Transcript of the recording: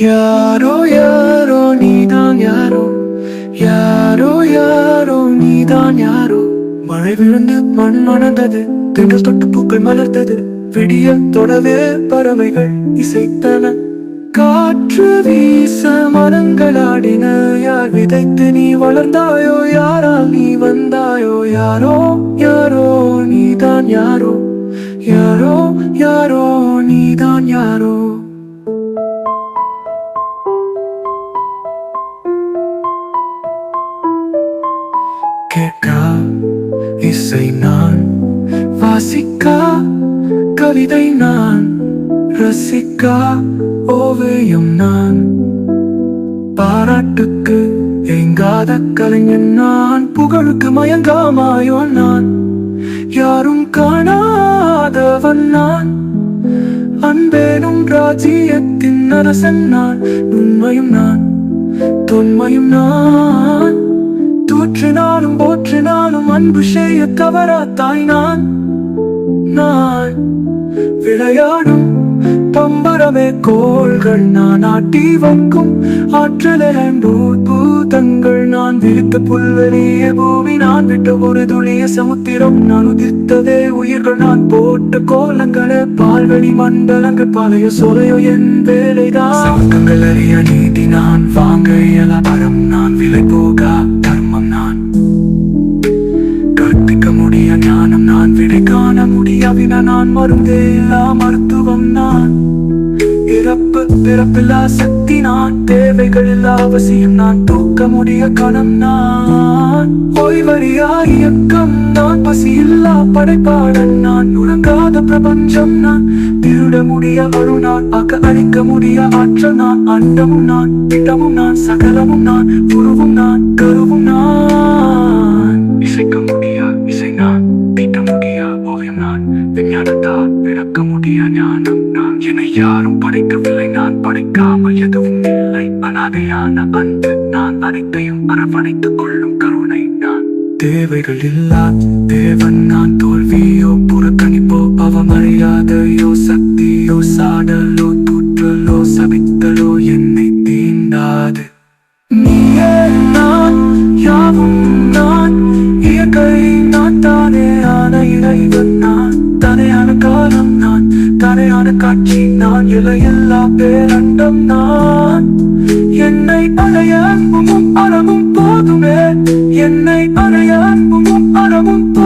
யாரோ யாரோ நீதான் யாரோ யாரோ யாரோ நீதான் யாரோ மழை விழுந்து மண் மணந்தது திடல் தொட்டு பூக்கள் மலர்ந்தது. விடிய தொடவே பறவைகள் இசைத்தன. காற்று வீச மரங்களாடின யார் விதைத்து நீ வளர்ந்தாயோ? யாரால் நீ வந்தாயோ? யாரோ யாரோ நீதான் யாரோ? யாரோ யாரோ நீதான் யாரோ? கேட்கா இசை நான். வாசிக்கா கவிதை நான். ரசிக்கா ஓவியம் நான். பாராட்டுக்கு எங்காத கலைஞன் நான். புகழுக்கு மயங்காமாயோ நான். யாரும் காணாதவன் நான். அன்பேனும் ராஜ்யத்தின் அரசன் நான். உண்மையும் நான் தொன்மையும் நான். தூற்றினாலும் போற்றினாலும் அன்பு செய்ய தவறா தாய் நான் நான் விளையாடும் பம்பரமே கோள்கள் நான் ஆட்டி வைக்கும் ஆற்றலூதங்கள் நான் விரித்த புல்வெளிய பூமி நான் விட்ட ஒரு துளிய சமுத்திரம். நான் உதிர்த்ததே உயிர்கள் நான் போட்ட கோலங்களே. பால்வெளி மண்டலங்கள் பழைய சொலையோ என் வேலைதான். அறிய நீதி நான் வாங்க இயல அறம் நான் விலை போகா நான் மருந்தே இல்லா மருத்துவம் நான். இறப்பு பிறப்பில்லா சக்தி நான். தேவைகள் இல்லா அவசியம் நான். தூக்க முடிய கணம் நான். ஓய்வறியா இயக்கம் நான். பசி இல்லா படைப்பாளன் நான். உறங்காத பிரபஞ்சம் நான். திருட முடிய அருணான் அக அழிக்க முடிய ஆற்றல் நான். அண்டமும் நான். திட்டமும் நான். சகலமும் நான். குருவும் நான். கருவும் நான். இசைக்க முடிய? தான் விளக்க முடிய ஞானம்? நான் என்னை யாரும் படைக்கவில்லை. நான் படைக்காமல் எதுவும் இல்லை. அனாதையான அன்பு. நான் அனைத்தையும் அரவணைத்துக் கொள்ளும் கருணை. நான் தேவைகள் இல்லா? தேவன் நான் தோல்வியோ புறக்கணிப்போ அவமரியாதையோ சக்தியோ சாடலோ தூற்றலோ சபித்தலோ என்னை தீண்டாது. நீயே நான் யாவும் நான் இயற்கை நான் தானே ஆன தரையான காட்சி நான் இலையில்லா பேரண்டம் நான். என்னை அடைய அன்பும் அறமும் போதுமே. என்னை அடைய அன்பும் அறமும் போதுமே